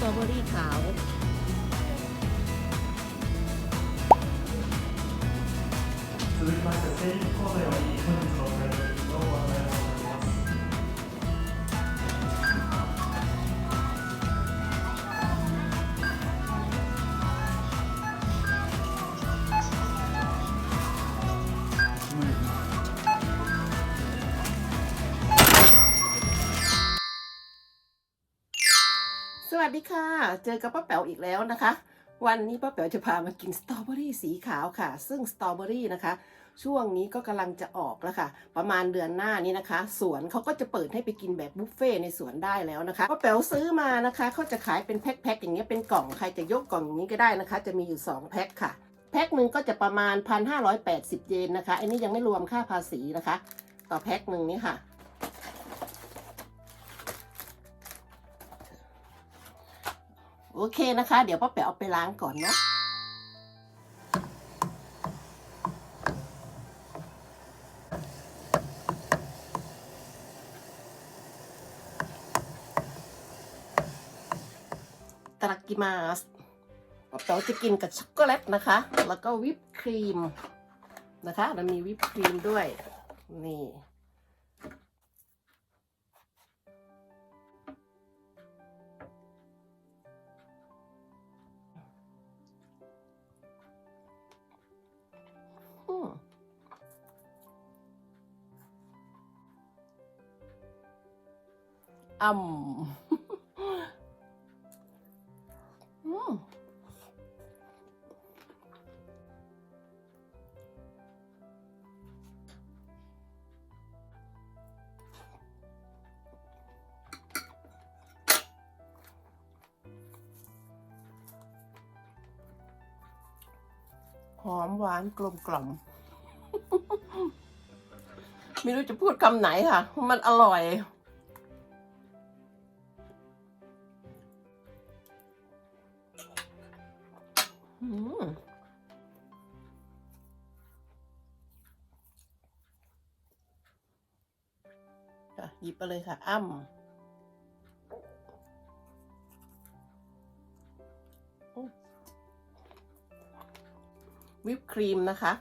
ตรอเบอรี่ขาว 続きまして生理コーナーより本日のお買い物 วัสดีค่ะ เจอกับป้าแป๋วอีกแล้วนะคะ วันนี้ป้าแป๋วจะพามากินสตรอเบอรี่สีขาวค่ะ ซึ่งสตรอเบอรี่นะคะ ช่วงนี้ก็กำลังจะออกแล้วค่ะ ประมาณเดือนหน้านี้นะคะ สวนเขาก็จะเปิดให้ไปกินแบบบุฟเฟ่ในสวนได้แล้วนะคะป้าแป๋วซื้อมานะคะเขาจะขายเป็นแพ็คๆอย่างเงี้ยเป็นกล่องใครจะยกกล่องอย่างนี้ก็ได้นะคะ จะมีอยู่สองแพ็คค่ะแพ็คหนึ่งก็จะประมาณ 1,580 เยนนะคะอันนี้ยังไม่รวมค่าภาษีนะคะ ต่อแพ็คหนึ่งนี้ค่ะ โอเคนะคะ เดี๋ยวป้าแป๋วเอาไปล้างก่อนเนาะตรักกิมาสป้าแป๋วจะกินกับช็อกโกแลตนะคะ แล้วก็วิปครีมนะคะมันมีวิปครีมด้วย นี่ อ่ำอืมหอมหวานกลมกล่อมไม่รู้จะพูดคำไหนค่ะ มันอร่อย ค่ะหยิบไปเลยค่ะ อ้ำวิปครีมนะคะ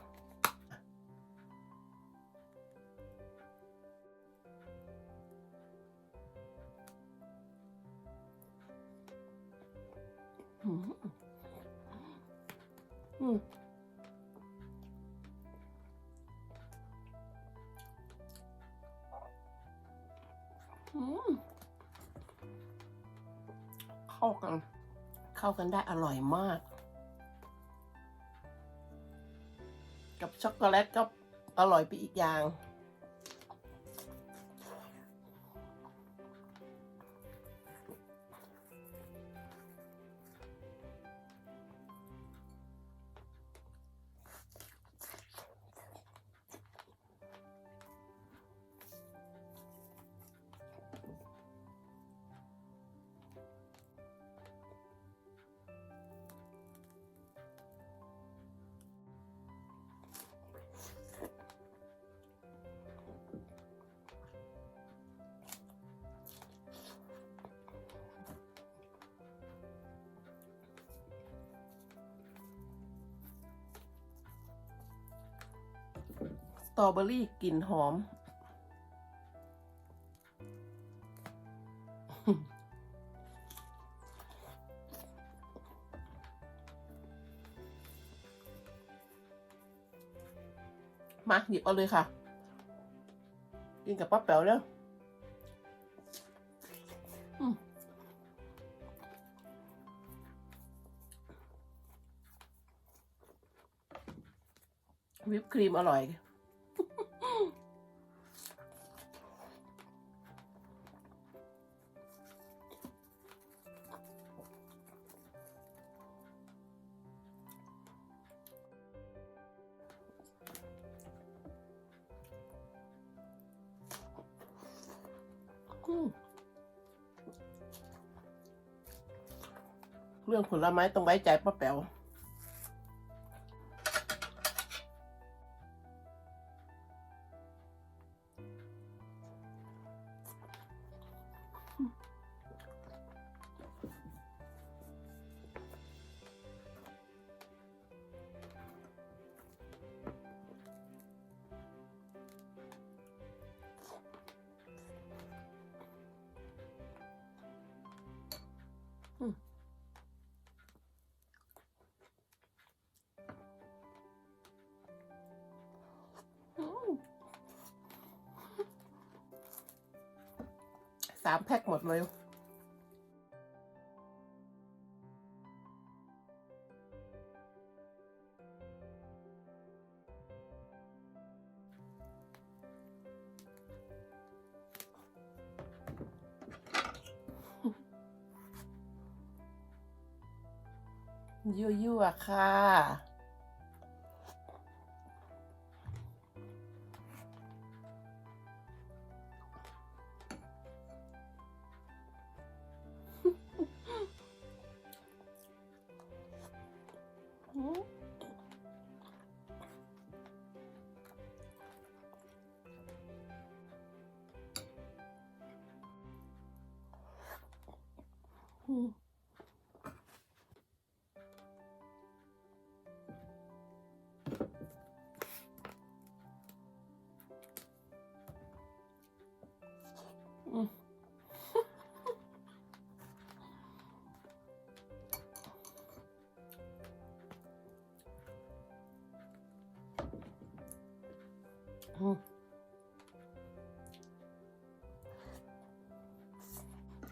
เข้ากัน เข้ากันได้อร่อยมาก กับช็อกโกแลตก็อร่อยไปอีกอย่าง ตรอเบอรี่กลิ่นหอม มาหยิบเอาเลยค่ะ กินกับป้าแป๋วเร็วอืมวิปครีมอร่อย เรื่องผลไม้ต้องไว้ใจป้าแป๋ว สามแพ็คหมดเลยยั่วๆค่ะ อื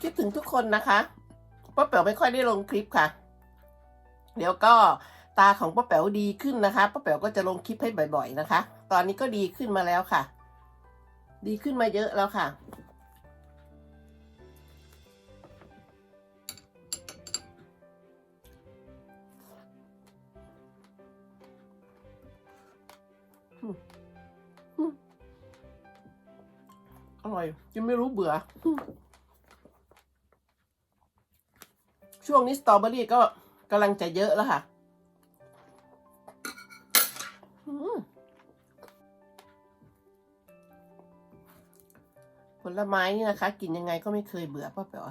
คิดถึงทุกคนนะคะป้าแป๋วไม่ค่อยได้ลงคลิปค่ะ เดี๋ยวก็ตาของป้าแป๋วดีขึ้นนะคะป้าแป๋วก็จะลงคลิปให้บ่อยๆนะคะ ตอนนี้ก็ดีขึ้นมาแล้วค่ะ ดีขึ้นมาเยอะแล้วค่ะอร่อยกินไม่รู้เบื่อ ช่วงนี้สตรอเบอรี่ก็กำลังจะเยอะแล้วค่ะผลไม้นี่นะคะ กินยังไงก็ไม่เคยเบื่อป้าแป๋ว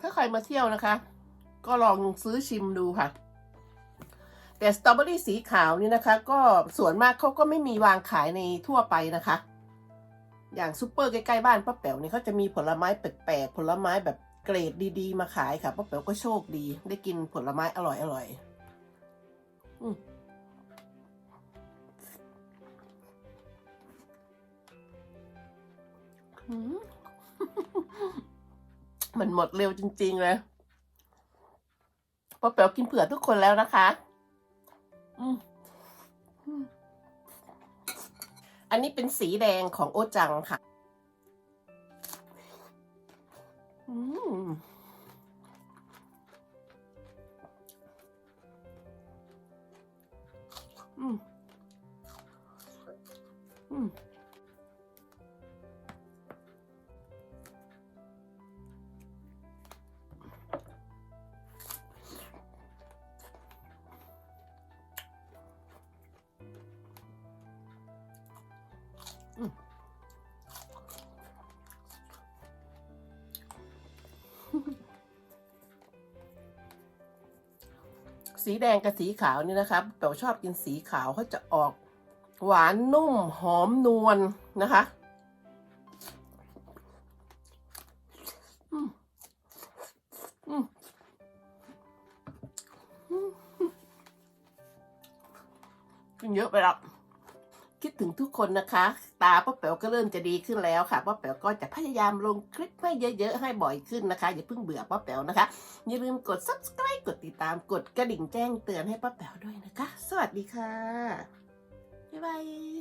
ถ้าใครมาเที่ยวนะคะ ก็ลองซื้อชิมดูค่ะ แต่สตรอเบอรี่สีขาวนี่นะคะ ก็ส่วนมากเขาก็ไม่มีวางขายในทั่วไปนะคะ อย่างซูเปอร์ใกล้ๆบ้านป้าแป๋วนี่เขาจะมีผลไม้แปลกๆผลไม้แบบเกรดดีๆ มาขายค่ะป้าแป๋วก็โชคดี ได้กินผลไม้อร่อยๆอืมอืมมันหมดเร็วจริง ๆ เลยป้าแป๋วกินเผื่อทุกคนแล้วนะคะ อันนี้เป็นสีแดงของโอจังค่ะ สีแดงกับสีขาวนี่นะครับแปลวชอบกินสีขาวเขาจะออกหวานนุ่มหอมนวลนะคะอืมอืมอืมกินเยอะไปแล้ว คิดถึงทุกคนนะคะ ตาป้าแป๋วก็เริ่มจะดีขึ้นแล้วค่ะป้าแป๋วก็จะพยายามลงคลิปให้เยอะๆ ให้บ่อยขึ้นนะคะ อย่าเพิ่งเบื่อป้าแป๋วนะคะ อย่าลืมกด subscribe กดติดตามกดกระดิ่งแจ้งเตือนให้ป้าแป๋วด้วยนะคะ สวัสดีค่ะ บ๊ายบาย